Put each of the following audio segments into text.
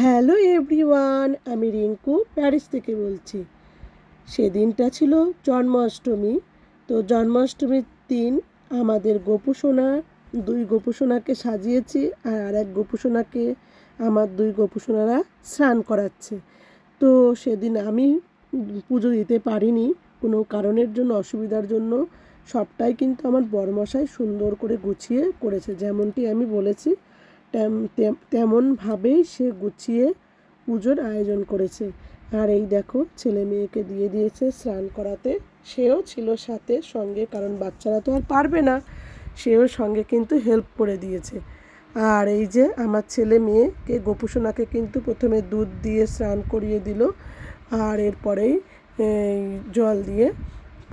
Hello everyone, আমি Rinku Paris থেকে বলছি। সেদিনটা ছিল জন্মাষ্টমী। তো জন্মাষ্টমীর দিন আমাদের গোপুসোনা দুই গোপুসোনাকে সাজিয়েছি আর আর এক গোপুসোনাকে আমার দুই গোপুসোনারা স্নান করাচ্ছে। তো সেদিন আমি পুজো দিতে পারিনি, কোনো কারণের জন্য, অসুবিধার জন্য। সবটাই কিন্তু আমার বরমশাই সুন্দর করে গুছিয়ে করেছে, যেমনটি আমি বলেছি। তেমনভাবেই সে গুছিয়ে পুজোর আয়োজন করেছে। আর এই দেখো, ছেলে মেয়েকে দিয়ে দিয়েছে স্নান করাতে। সেও ছিল সাথে সঙ্গে, কারণ বাচ্চারা তো আর পারবে না। সেও সঙ্গে কিন্তু হেল্প করে দিয়েছে। আর এই যে আমার ছেলে মেয়েকে, গোপুসোনাকে কিন্তু প্রথমে দুধ দিয়ে স্নান করিয়ে দিল। আর এরপরেই জল দিয়ে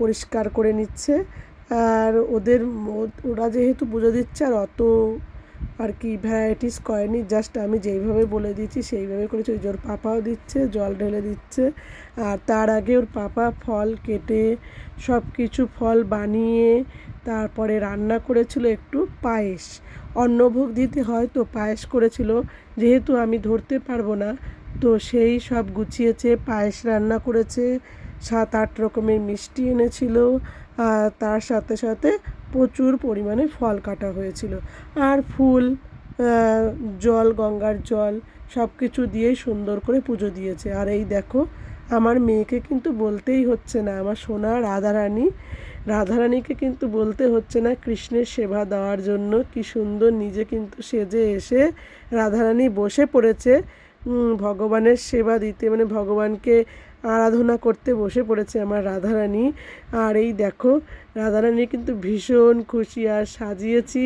পরিষ্কার করে নিচ্ছে। আর ওদের ওরা যেহেতু পুজো দিচ্ছে, আর অত আর কি, ভ্যারাইটিস করেনি জাস্ট আমি যেইভাবে বলে দিয়েছি সেইভাবে করেছি। ওই যে ওর পাপাও দিচ্ছে, জল ঢেলে দিচ্ছে। আর তার আগে ওর পাপা ফল কেটে সব কিছু ফল বানিয়ে, তারপরে রান্না করেছিল একটু পায়েস। অন্নভোগ দিতে হয় তো পায়েস করেছিল, যেহেতু আমি ধরতে পারব না, তো সেই সব গুছিয়েছে, পায়েস রান্না করেছে, সাত আট রকমের মিষ্টি এনেছিল আর তার সাথে সাথে প্রচুর পরিমাণে ফল কাটা হয়েছিল। আর ফুল জল, গঙ্গার জল সব কিছু দিয়েই সুন্দর করে পুজো দিয়েছে। আর এই দেখো, আমার মেয়েকে কিন্তু বলতেই হচ্ছে না, আমার সোনা রাধারানী। রাধারানীকে কিন্তু বলতে হচ্ছে না কৃষ্ণের সেবা দেওয়ার জন্য, কি সুন্দর নিজে কিন্তু সেজে এসে রাধারানী বসে পড়েছে। ভগবানের সেবা দিতে মানে ভগবানকে আরাধনা করতে বসে পড়েছে আমার রাধারানী। আর এই দেখো, রাধারানী কিন্তু ভীষণ খুশি আর সাজিয়েছি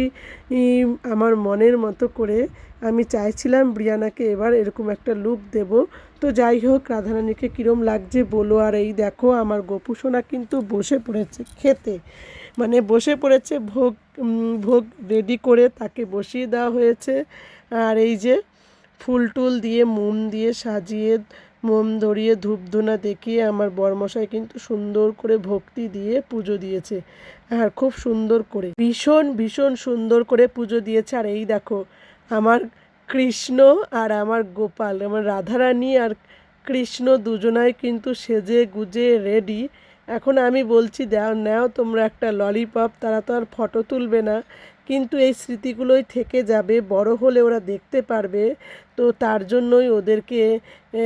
আমার মনের মতো করে। আমি চাইছিলাম ব্রিয়ানাকে এবার এরকম একটা লুক দেব। তো যাই হোক, রাধারানীকে কীরম লাগছে বলো। আর এই দেখো, আমার গোপুসোনা কিন্তু বসে পড়েছে খেতে। মানে বসে পড়েছে ভোগ ভোগ রেডি করে তাকে বসিয়ে দেওয়া হয়েছে। আর এই যে ফুল টুল দিয়ে মোম দিয়ে সাজিয়ে মোম ধরিয়ে ধূপধুনা দেখিয়ে আমার বরমশাই কিন্তু সুন্দর করে ভক্তি দিয়ে পুজো দিয়েছে। আর খুব সুন্দর করে। ভীষণ ভীষণ সুন্দর করে পুজো দিয়েছে। আর এই দেখো, আমার কৃষ্ণ আর আমার গোপাল, আমার রাধারানী আর কৃষ্ণ দুজনাই কিন্তু সেজে গুজে রেডি এখন আমি বলছি, দাও, নাও তোমরা একটা ললিপপ তারা তো আর ফটো তুলবে না। কিন্তু এই স্মৃতিগুলোই থেকে যাবে, বড় হলে ওরা দেখতে পারবে। তো তার জন্যই ওদেরকে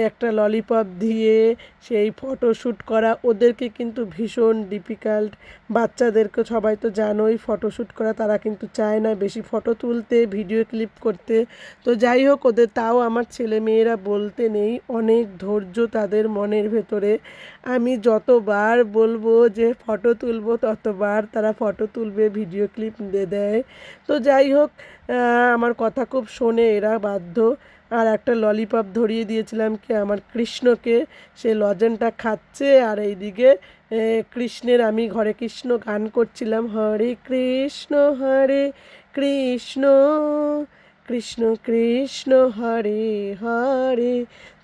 একটা ললিপপ দিয়ে সেই ফটোশ্যুট করা। ওদেরকে কিন্তু ভীষণ ডিফিকাল্ট বাচ্চাদেরকে সবাই তো জানোই ফটোশ্যুট করা তারা কিন্তু চায় না বেশি ফটো তুলতে ভিডিও ক্লিপ করতে। তো যাই হোক, ওদের তাও আমার ছেলে মেয়েরা বলতে নেই, অনেক ধৈর্য তাদের মনের ভেতরে। আমি যতবার বলব যে ফটো তুলবো, ততবার তারা ফটো তুলবে ভিডিও ক্লিপ দিয়ে। তো যাই হোক আমার কথা খুব শোনে, এরা বাধ্য। আর একটা ললিপপ ধরিয়ে দিয়েছিলাম কি আমার কৃষ্ণকে। সে লজেনটা খাচ্ছে আর এইদিকে কৃষ্ণের আমি ঘরে কৃষ্ণ গান করছিলাম, হরে কৃষ্ণ হরে কৃষ্ণ কৃষ্ণ কৃষ্ণ, হরে হরে।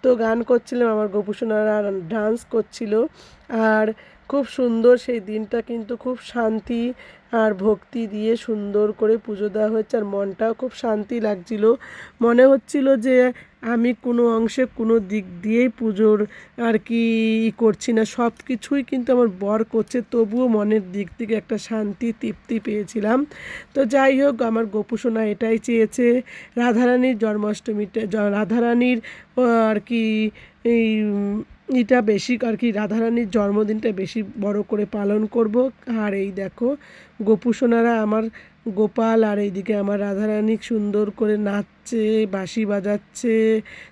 তো গান করছিলাম, আমার গোপুসোনারা ডান্স করছিল। আর খুব সুন্দর সেই দিনটা, কিন্তু খুব শান্তি আর ভক্তি দিয়ে সুন্দর করে পুজো দেওয়া হয়েছে আর মনটাও খুব শান্তি লাগছিল। মনে হচ্ছিল যে আমি কোনো অংশে কোনো দিক দিয়েই পুজোর আর কি করছি না, সব কিছুই কিন্তু আমার বর করছে, তবুও মনের দিক থেকে একটা শান্তি, তৃপ্তি পেয়েছিলাম। তো যাই হোক, আমার গোপুসোনা এটাই চেয়েছে, রাধারানীর জন্মাষ্টমীটা রাধারানীর আর কি এই এটা বেশি আর কি রাধারানীর জন্মদিনটা বেশি বড় করে পালন করব। আর এই দেখো গোপুসোনারা আমার গোপাল আর এইদিকে আমার রাধারানী সুন্দর করে নাচছে, বাঁশি বাজাচ্ছে,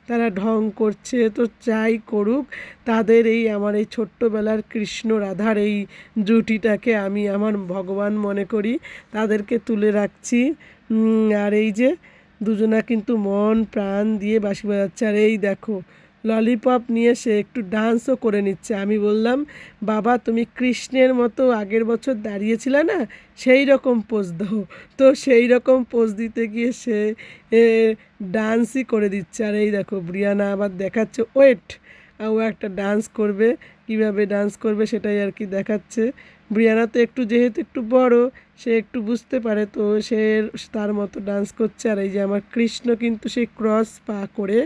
তারা ঢং করছে। তো যাই করুক, তাদের এই আমার এই ছোট্টবেলার কৃষ্ণ রাধার এই জুটিটাকে আমি আমার ভগবান মনে করি, তাদেরকে তুলে রাখছি। আর এই যে দুজনা কিন্তু মন প্রাণ দিয়ে বাঁশি বাজাচ্ছে। আর এই দেখো ললিপপ নিয়ে সে একটু ডান্সও করে নিচ্ছে। আমি বললাম, বাবা, তুমি কৃষ্ণের মতো আগের বছর দাঁড়িয়েছিলে না? সেই রকম পোজ দাও। তো সেই রকম পোজ দিতে গিয়ে সে ডান্সই করে দিচ্ছে। আর এই দেখো, ব্রিয়ানা আবার দেখাচ্ছে, ওয়েট, ও একটা ডান্স করবে। কীভাবে ডান্স করবে সেটাই আর কি দেখাচ্ছে। ব্রিয়ানা তো একটু যেহেতু একটু বড়, সে একটু বুঝতে পারে, তো সে তার মতো ডান্স করছে। আর এই যে আমার কৃষ্ণ কিন্তু সেই ক্রস পা করে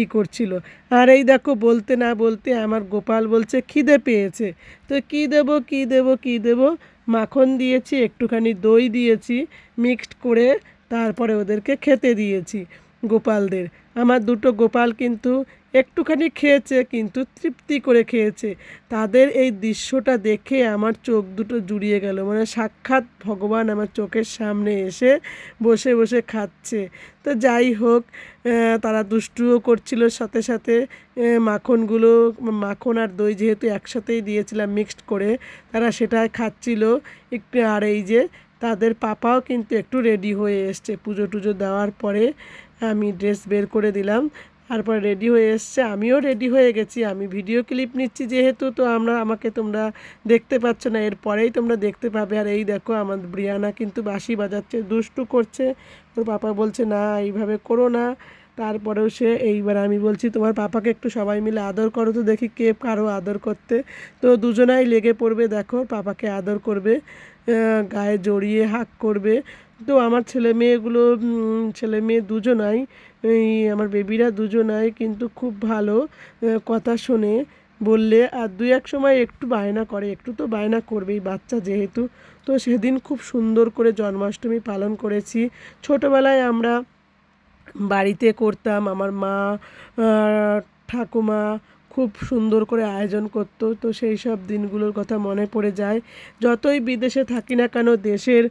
ই করছিল। আর এই দেখো, বলতে না বলতে আমার গোপাল বলছে, খিদে পেয়েছে। তো কী দেবো কী দেবো কী দেবো? মাখন দিয়েছি, একটুখানি দই দিয়েছি মিক্সড করে তারপরে ওদেরকে খেতে দিয়েছি গোপালদের। আমার দুটো গোপাল কিন্তু একটুখানি খেয়েছে, কিন্তু তৃপ্তি করে খেয়েছে। তাদের এই দৃশ্যটা দেখে আমার চোখ দুটো জুড়িয়ে গেল। মানে সাক্ষাৎ ভগবান আমার চোখের সামনে এসে বসে বসে খাচ্ছে। তো যাই হোক তারা দুষ্টুও করছিল, সাথে সাথে মাখনগুলো, মাখন আর দই যেহেতু একসাথেই দিয়েছিলাম মিক্সড করে, তারা সেটাই খাচ্ছিল। একটু আর এই যে, তাদের পাপাও কিন্তু একটু রেডি হয়ে এসছে। পুজো টুজো দেওয়ার পরে আমি ড্রেস বের করে দিলাম, তারপর রেডি হয়ে এসছে। আমিও রেডি হয়ে গেছি, আমি ভিডিও ক্লিপ নিচ্ছি যেহেতু, তো আমরা, আমাকে তোমরা দেখতে পাচ্ছ না, এরপরেই তোমরা দেখতে পাবে। আর এই দেখো, আমার ব্রিয়ানা কিন্তু বাঁশি বাজাচ্ছে, দুষ্টু করছে। ওর পাপা বলছে, না, এইভাবে করো না। তারপরেও সে, এইবার আমি বলছি, তোমার পাপাকে একটু সবাই মিলে আদর করো তো দেখি কে কারও আদর করতে। তো দুজনাই লেগে পড়বে, দেখো, পাপাকে আদর করবে গায়ে জড়িয়ে হাক করবে। তো আমার ছেলে মেয়েগুলো ছেলে মেয়ে দুজনাই, এই আমার বেবিরা দুজনাই কিন্তু খুব ভালো কথা শোনে, বললে। আর দুই এক সময় একটু বায়না করে, একটু তো বায়না করবেই বাচ্চা যেহেতু। তো সেদিন খুব সুন্দর করে জন্মাষ্টমী পালন করেছি। ছোটোবেলায় আমরা বাড়িতে করতাম, আমার মা ঠাকুমা খুব সুন্দর করে আয়োজন করত। তো সেই সব দিনগুলোর কথা মনে পড়ে যায়। যতই বিদেশে থাকি না কেন, দেশের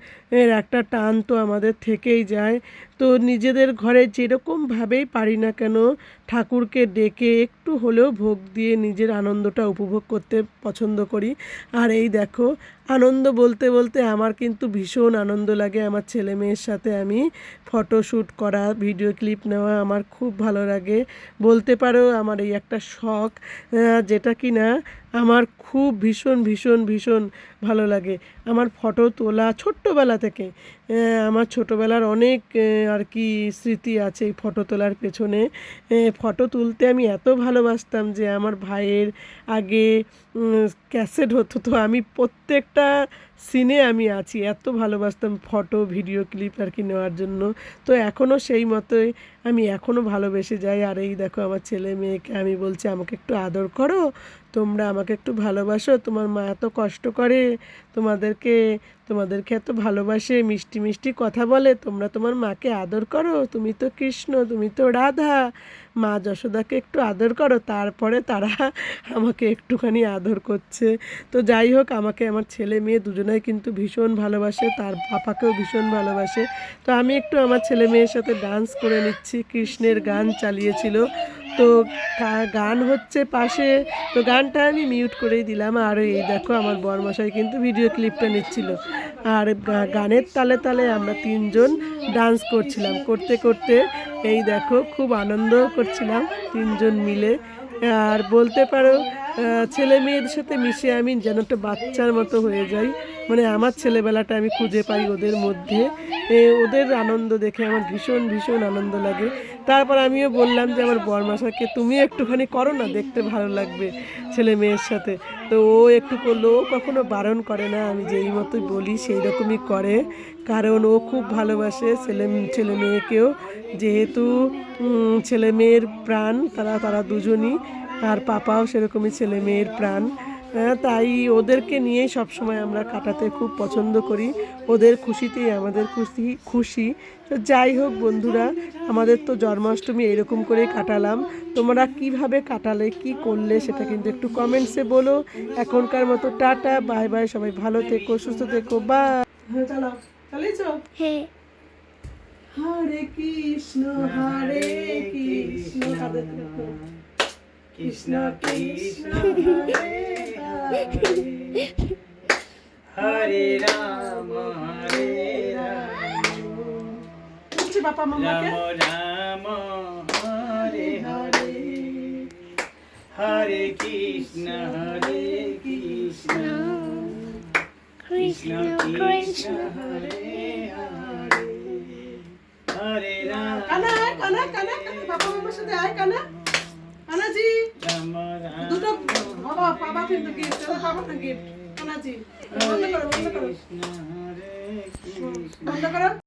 একটা টান তো আমাদের থেকেই যায়। তো নিজেদের ঘরে যেরকমভাবেই পারি না কেন, ঠাকুরকে ডেকে একটু হলেও ভোগ দিয়ে নিজের আনন্দটা উপভোগ করতে পছন্দ করি। আর এই দেখো, আনন্দ বলতে বলতে আমার কিন্তু ভীষণ আনন্দ লাগে। আমার ছেলে মেয়ের সাথে আমি ফটোশ্যুট করা, ভিডিও ক্লিপ নেওয়া আমার খুব ভালো লাগে। বলতে পারো আমার এই একটা শখ যেটা কি না আমার খুব ভীষণ ভীষণ ভীষণ ভালো লাগে। আমার ফটো তোলা ছোট্টবেলা থেকে আমার ছোটোবেলার অনেক আর কি স্মৃতি আছে এই ফটো তোলার পেছনে। ফটো তুলতে আমি এত ভালোবাসতাম যে আমার ভাইয়ের আগে ক্যাসেট হতো। তো আমি প্রত্যেকটা সিনে আমি আছি, এত ভালোবাসতাম ফটো, ভিডিও ক্লিপ আর কি নেওয়ার জন্য। তো এখনও সেই মতোই আমি এখনও ভালোবেসে যাই। আর এই দেখো আমার ছেলে মেয়েকে আমি বলছি, আমাকে একটু আদর করো, তোমরা আমাকে একটু ভালোবাসো, তোমার মা এত কষ্ট করে তোমাদেরকে তোমাদেরকে এত ভালোবাসে, মিষ্টি মিষ্টি কথা বলে, তোমরা তোমার মাকে আদর করো, তুমি তো কৃষ্ণ, তুমি তো রাধা। মা যশোদাকে একটু আদর করো, তারপরে তারা আমাকে একটুখানি আদর করছে। তো যাই হোক, আমাকে আমার ছেলে মেয়ে দুজনাই কিন্তু ভীষণ ভালোবাসে, তার পাপাকেও ভীষণ ভালোবাসে। তো আমি একটু আমার ছেলে মেয়ের সাথে ডান্স করে নিচ্ছি, কৃষ্ণের গান চালিয়েছিল। তো গান হচ্ছে পাশে, তো গানটা আমি মিউট করেই দিলাম। আর এই দেখো আমার বরমশাই কিন্তু ভিডিও ক্লিপটা নিচ্ছিল। আর গানের তালে তালে আমরা তিনজন ডান্স করছিলাম। করতে করতে এই দেখো খুব আনন্দ করছিলাম তিনজন মিলে। আর বলতে পারো ছেলে মেয়েদের সাথে মিশে আমি যেন একটা বাচ্চার মতো হয়ে যাই। মানে আমার ছেলেবেলাটা আমি খুঁজে পাই ওদের মধ্যে। ওদের আনন্দ দেখে আমার ভীষণ ভীষণ আনন্দ লাগে। তারপর আমিও বললাম যে, আমার বরমাসাকে তুমি একটুখানি করো না, দেখতে ভালো লাগবে ছেলে মেয়ের সাথে। তো ও একটু করল, ও কখনো বারণ করে না, আমি যেই মতোই বলি সেই রকমই করে। কারণ ও খুব ভালোবাসে ছেলে ছেলে মেয়েকেও। যেহেতু ছেলে মেয়ের প্রাণ, তারা তারা দুজনই। আর পাপাও সেরকমই ছেলে মেয়ের প্রাণ। হ্যাঁ, তাই ওদেরকে নিয়েই সবসময় আমরা কাটাতে খুব পছন্দ করি। ওদের খুশিতেই আমাদের খুশি খুশি। তো যাই হোক বন্ধুরা আমাদের তো জন্মাষ্টমী এরকম করেই কাটালাম। তোমরা কীভাবে কাটালে কি করলে সেটা কিন্তু একটু কমেন্টসে বলো। এখনকার মতো টাটা বাই বাই সবাই ভালো থেকো সুস্থ থেকো বা চালিয়েছো? হ্যাঁ। হরে কৃষ্ণ হরে কৃষ্ণ। কৃষ্ণ কৃষ্ণ হরে রাম হরে রাম রাম হরে হরে হরে কৃষ্ণ হরে কৃষ্ণ কৃষ্ণ কৃষ্ণ হরে হরে হরে রাম কানা কানা কানা বাবা মামার সাথে আয় কানা। রাম দুটো বাবা বাবা কিন্তু গিফট বাবা না গিফট কানা বন্ধ করো বন্ধ করো। বন্ধ করো।